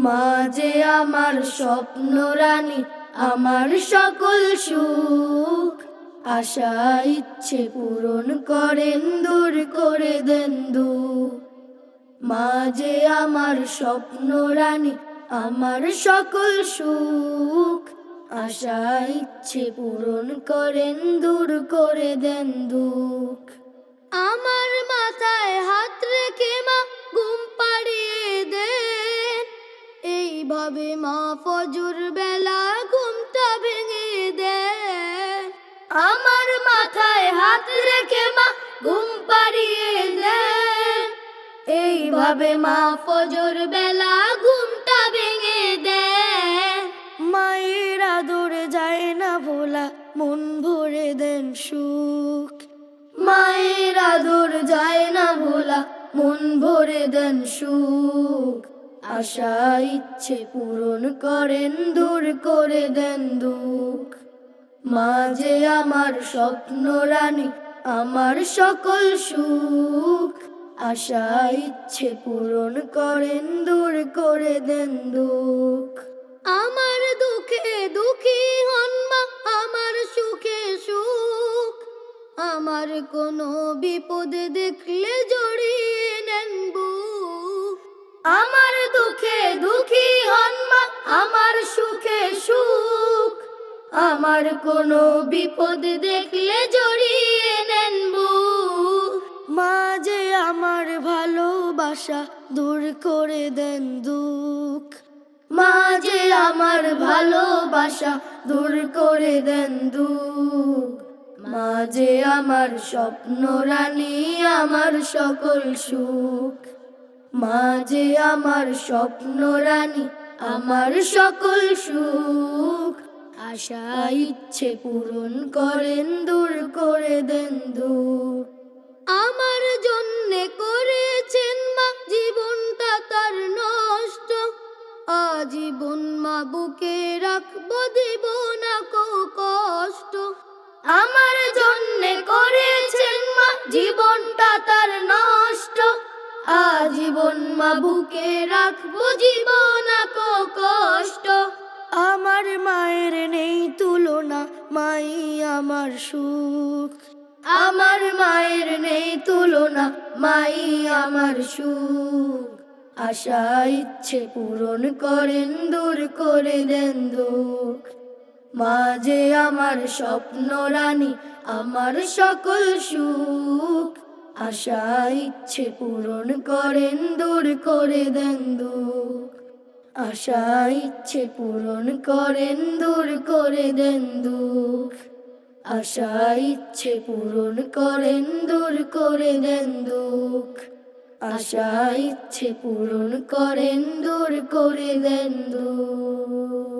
মা যে আমার স্বপ্ন রানী, আমার সকল সুখ। আশা ইচ্ছে পূরণ করেন, দূর করে দেন দুঃখ। মা যে আমার স্বপ্ন রানী, আমার সকল সুখ। আশা ইচ্ছে পূরণ করেন, দূর করে দেন দুঃখ। আমার এইভাবে মা ফজর বেলা ঘুমটা ভেঙে দেন আমার মাথায় হাত রেখে মা ঘুম পাড়িয়ে দেন এইভাবে মা ফজর বেলা ঘুমটা ভেঙে দেন মায়ের আদর যায় না ভোলা, মন ভরে দেন সুখ। মায়ের আদর যায় না ভোলা, মন ভরে দেন সুখ। আশা ইচ্ছে পূরণ করেন, দূর করে দেন দুঃখ। মাঝে আমার স্বপ্ন রানী, আমার সকল সুখ। আশা ইচ্ছে পূরণ করেন, দূর করে দেন দুঃখ। আমার দুঃখে দুঃখী হন মা, আমার সুখে সুখ। আমার কোনো বিপদে দেখলে জড়িয়ে নেন বুক। আমার আমার সুখে সুখ, আমার কোনো বিপদ দেখলে জড়িয়ে নেন বুক। মা যে আমার ভালোবাসা দূর করে দেন দুঃখ। মাঝে আমার ভালোবাসা দূর করে দেন দুঃখ। মাঝে আমার স্বপ্ন রানী, আমার সকল সুখ। মাঝে আমার স্বপ্ন রানী আমার সকল সুখ। আশা ইচ্ছে পূরণ করেন, দূর করে দেন দুঃখ। আমার জন্যে করেছেন মা, জীবনটা তার নষ্ট। আজীবন মা বুকে রাখব, দেব না কো কষ্ট। আমার জন্যে করেছেন মা, জীবনটা তার নষ্ট। আজীবন মা বুকে রাখব, জীবন আমার মায়ের নেই তুলনা, মাই আমার সুখ। আমার মায়ের নেই তুলনা, মাই আমার সুখ। আশা ইচ্ছে পূরণ করেন, দূর করে দেন দুঃখ। মাঝে আমার স্বপ্ন রানী, আমার সকল সুখ। আশা ইচ্ছে পূরণ করেন, দূর করে দেন দুঃখ। আশা ইচ্ছে পূরণ করেন, দূর করে দেন দুঃখ। আশা ইচ্ছে পূরণ করেন, দূর করে দেন দুঃখ। আশা ইচ্ছে পূরণ করেন, দূর করে দেন দুঃখ।